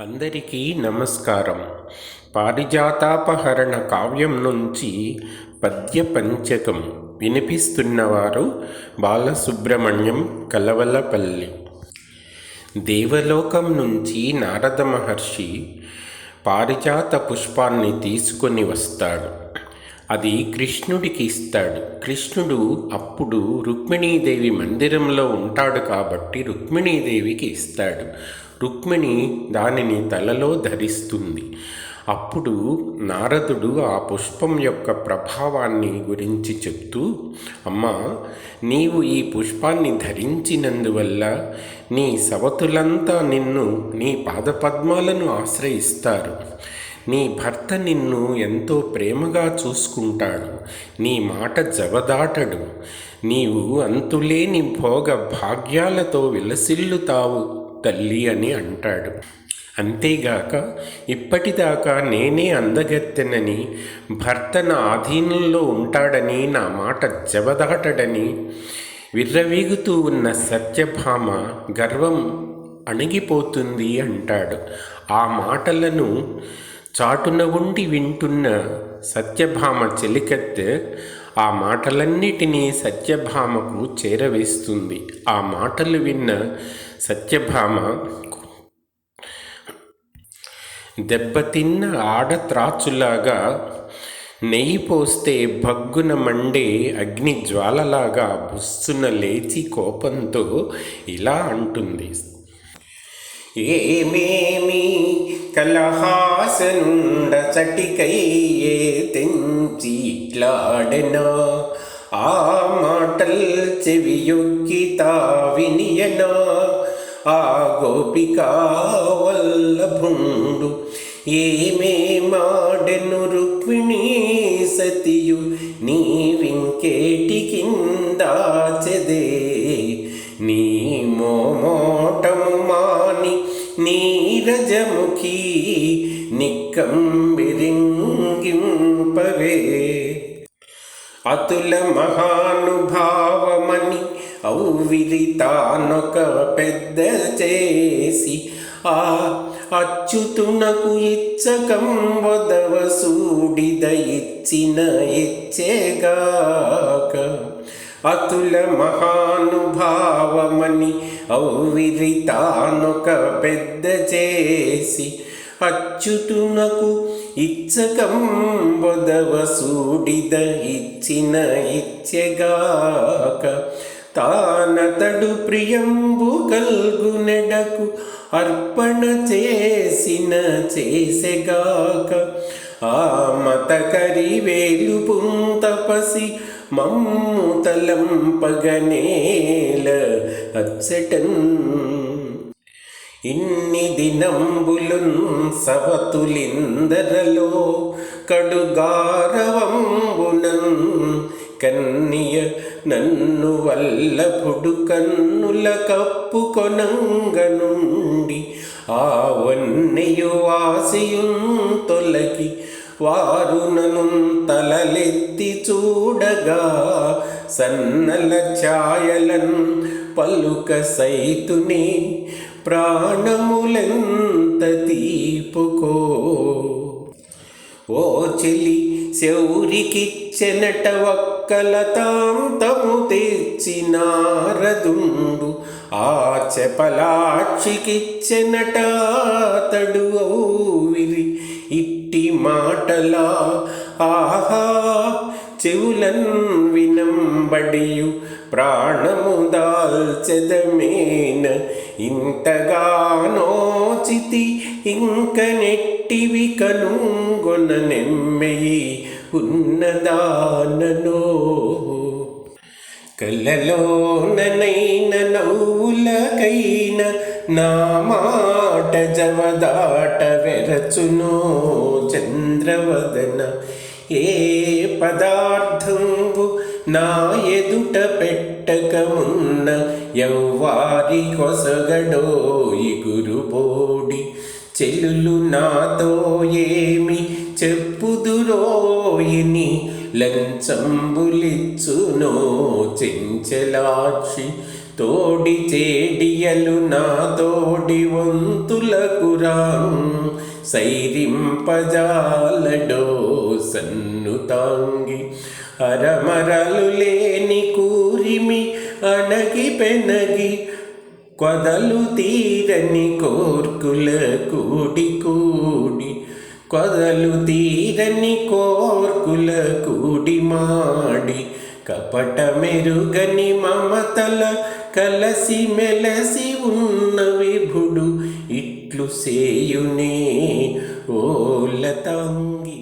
అందరికీ నమస్కారం. పారిజాతాపహరణ కావ్యం నుంచి పద్య పంచకం వినిపిస్తున్నవారు బాలసుబ్రహ్మణ్యం కలవలపల్లి. దేవలోకం నుంచి నారద మహర్షి పారిజాత పుష్పాన్ని తీసుకొని వస్తాడు. అది కృష్ణుడికి ఇస్తాడు. కృష్ణుడు అప్పుడు రుక్మిణీదేవి మందిరంలో ఉంటాడు కాబట్టి రుక్మిణీదేవికి ఇస్తాడు. రుక్మిణి దానిని తలలో ధరిస్తుంది. అప్పుడు నారదుడు ఆ పుష్పం యొక్క ప్రభావాన్ని గురించి చెప్తూ అమ్మా నీవు ఈ పుష్పాన్ని ధరించినందువల్ల నీ సవతులంతా నిన్ను నీ పాదపద్మాలను ఆశ్రయిస్తారు. నీ భర్త నిన్ను ఎంతో ప్రేమగా చూసుకుంటాడు. నీ మాట జవదాటడు. నీవు అంతులేని భోగ భాగ్యాలతో విలసిల్లుతావు. తల్లి అని అంటాడు. అంతేగాక ఇప్పటిదాకా నేనే అందగత్తెనని భర్త నా ఆధీనంలో ఉంటాడని నా మాట జవదాటడని విర్రవీగుతూ ఉన్న సత్యభామ గర్వం అణిగిపోతుంది అంటాడు. ఆ మాటలను చాటున ఉండి వింటున్న సత్యభామ చెలికత్తె ఆ మాటలన్నిటినీ సత్యభామకు చేరవేస్తుంది. ఆ మాటలు విన్న సత్యభామ దెబ్బతిన్న ఆడత్రాచులాగా నెయ్యి పోస్తే భగ్గున మండే అగ్ని జ్వాలలాగా బుస్సున లేచి కోపంతో ఇలా అంటుంది. ఏమేమి కలహాసనుండ చటికయ్యే తెంచిట్లాడెనా? ఆ మాటల్ చెవియొక్కి తా వినియనా ఆ గోపికా వల్లభుండు. ఏమే మాడెను రుక్మిణీ సతియు నీవింకేటి కిందాచెదే నీ మోమోటము మాని నీరజముఖీ నిక్కంబిరింగింపవే. అతుల మహానుభావమని ఔవిరి తానొక పెద్ద చేసి ఆ అచ్యుతునకు ఇచ్చకం వదవ సూడిద ఇచ్చిన ఇచ్చేగాక. అతుల మహానుభావమని ఔవిరి తానొక పెద్ద చేసి అచ్యుతునకు ఇచ్చకం వదవ సూడిద ఇచ్చిన ఇచ్చెగాక. తానతడు ప్రియంబు కల్గునెడకు అర్పణ చేసిన చేసెగాక. ఆ మతకరి వేలు పుంతపసి మమ్ము తలం పగనేల అచ్చటన్ ఇన్ని దినంబులున్ సవతులిందరలో కడుగారవంబున కన్నియ నన్ను వల్లభుడు కన్నుల కప్పుకొనంగనుండి ఆ వన్నెయు వాసియున్ తొలగి వారు నను తలలెత్తి చూడగా సన్నల ఛాయలన్ పలుక సైతుని ప్రాణములెంత తీపుకో? ఓ చెలి శౌరికిచ్చెనట ఒక్కలతాంతము తెచ్చినారదుండు ఆ చెపలాక్షికిచ్చెనటాతడు అతడు ఇట్టి మాటలా ఆహా చెవులన్ వినంబడియు. ప్రాణము దాల్చెదమేన. ఇంతగానోచితి ఇంక నెట్టివి కనుగొన నెమ్మెయి. ఉన్నదానో కలలోననైన నౌలకైన నా మాట జవదాట వెరచునో చంద్రవదన. ఏ పదార్థంబు నా ఎదుట పెట్టకమున్న ఎవ్వారి కొసగడో గురుబోడి. చెల్లులు నాతో ఏమి చెప్పుదురోయిని లంచంబులిచ్చునో చెంచలాక్షి తోడి చేడియలు నా తోడి వంతులకురాం సైరింపజాలడో సన్ను తాంగి అరమరలు లేని కూరిమి అణగి పెనగి కొదలు తీరని కోర్కుల కూడి కూడి కొదలు తీరని కోర్కుల కూడి మాడి కపట మెరుగని మమతల కలసి మెలసి ఉన్న విభుడు ఇట్లు సేయునే ఓలతంగి